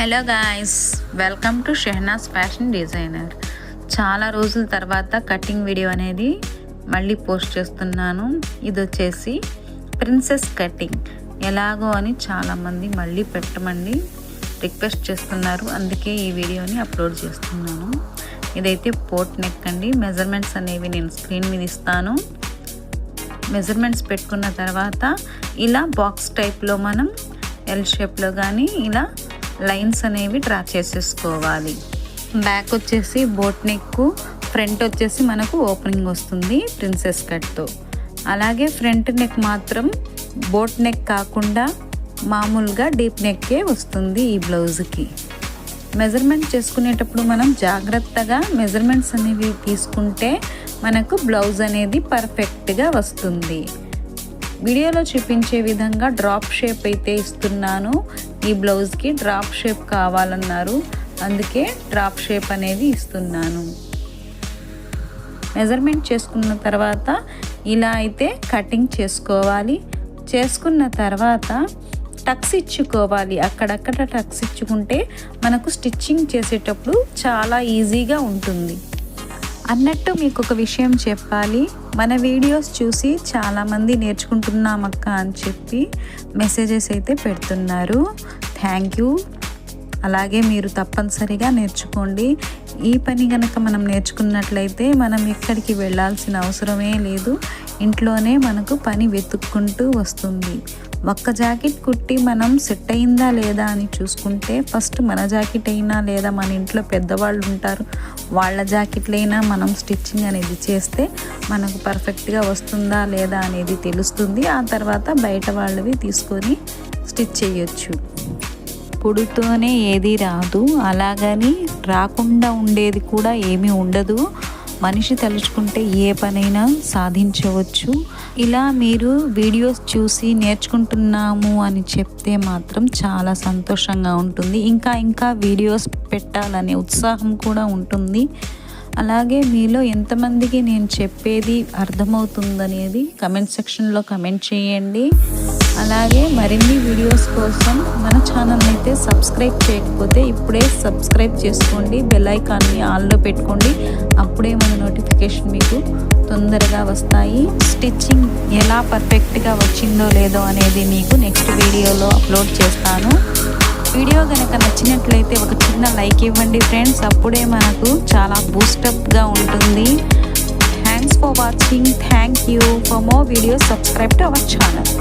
Hello guys welcome to Shehnaz fashion designer చాలా రోజుల తర్వాత కటింగ్ వీడియో అనేది మళ్ళీ పోస్ట్ చేస్తున్నాను. ఇది వచ్చేసి ప్రిన్సెస్ కటింగ్ ఎలాగో అని చాలామంది మళ్ళీ పెట్టమండి రిక్వెస్ట్ చేస్తున్నారు. అందుకే ఈ వీడియోని అప్లోడ్ చేస్తున్నాను. ఇదైతే పోట్ నెక్ అండి. మెజర్మెంట్స్ అనేవి నేను స్క్రీన్ మీద ఇస్తాను. మెజర్మెంట్స్ పెట్టుకున్న తర్వాత ఇలా బాక్స్ టైప్లో మనం ఎల్ షేప్లో కానీ ఇలా లైన్స్ అనేవి డ్రా చేసేసుకోవాలి. బ్యాక్ వచ్చేసి బోట్ నెక్ ఫ్రంట్ వచ్చేసి మనకు ఓపెనింగ్ వస్తుంది ప్రిన్సెస్ కట్తో. అలాగే ఫ్రంట్ నెక్ మాత్రం బోట్ నెక్ కాకుండా మామూలుగా డీప్ నెక్కే వస్తుంది ఈ బ్లౌజ్కి. మెజర్మెంట్ చేసుకునేటప్పుడు మనం జాగ్రత్తగా మెజర్మెంట్స్ అనేవి తీసుకుంటే మనకు బ్లౌజ్ అనేది పర్ఫెక్ట్గా వస్తుంది. వీడియోలో చూపించే విధంగా డ్రాప్ షేప్ అయితే ఇస్తున్నాను. ఈ బ్లౌజ్కి డ్రాప్ షేప్ కావాలన్నారు. అందుకే డ్రాప్ షేప్ అనేది ఇస్తున్నాను. మెజర్మెంట్ చేసుకున్న తర్వాత ఇలా అయితే కటింగ్ చేసుకోవాలి. చేసుకున్న తర్వాత టక్స్ ఇచ్చుకోవాలి. అక్కడక్కడ టక్స్ ఇచ్చుకుంటే మనకు స్టిచ్చింగ్ చేసేటప్పుడు చాలా ఈజీగా ఉంటుంది. అన్నట్టు మీకు ఒక విషయం చెప్పాలి. మన వీడియోస్ చూసి చాలామంది నేర్చుకుంటున్నామక్క అని చెప్పి మెసేజెస్ అయితే పెడుతున్నారు. Thank you. అలాగే మీరు తప్పనిసరిగా నేర్చుకోండి. ఈ పని కనుక మనం నేర్చుకున్నట్లయితే మనం ఎక్కడికి వెళ్ళాల్సిన అవసరమే లేదు. ఇంట్లోనే మనకు పని వెతుక్కుంటూ వస్తుంది. ఒక్క జాకెట్ కుట్టి మనం సెట్ అయిందా లేదా అని చూసుకుంటే ఫస్ట్ మన జాకెట్ అయినా లేదా మన ఇంట్లో పెద్దవాళ్ళు ఉంటారు. వాళ్ళ జాకెట్లైనా మనం స్టిచ్చింగ్ అనేది చేస్తే మనకు పర్ఫెక్ట్గా వస్తుందా లేదా అనేది తెలుస్తుంది. ఆ తర్వాత బయట వాళ్ళవి తీసుకొని స్టిచ్ చేయొచ్చు. పొడుతోనే ఏది రాదు. అలాగని రాకుండా ఉండేది కూడా ఏమీ ఉండదు. మనిషి తలుచుకుంటే ఏ పనైనా సాధించవచ్చు. ఇలా మీరు వీడియోస్ చూసి నేర్చుకుంటున్నాము అని చెప్తే మాత్రం చాలా సంతోషంగా ఉంటుంది. ఇంకా ఇంకా వీడియోస్ పెట్టాలనే ఉత్సాహం కూడా ఉంటుంది. అలాగే మీలో ఎంతమందికి నేను చెప్పేది అర్థమవుతుందనేది కమెంట్ సెక్షన్లో కమెంట్ చేయండి. అలాగే మరిన్ని వీడియోస్ కోసం మన ఛానల్ అయితే సబ్స్క్రైబ్ చేయకపోతే ఇప్పుడే సబ్స్క్రైబ్ చేసుకోండి. బెల్ ఐకాన్ని ఆన్లో పెట్టుకోండి. అప్పుడే మన నోటిఫికేషన్ మీకు తొందరగా వస్తాయి. స్టిచ్చింగ్ ఎలా పర్ఫెక్ట్గా వచ్చిందో లేదో అనేది మీకు నెక్స్ట్ వీడియోలో అప్లోడ్ చేస్తాను. వీడియో కనుక నచ్చినట్లయితే ఒక చిన్న లైక్ ఇవ్వండి ఫ్రెండ్స్. అప్పుడే మనకు చాలా బూస్టప్గా ఉంటుంది. Thanks for watching thank you for more videos subscribe to our channel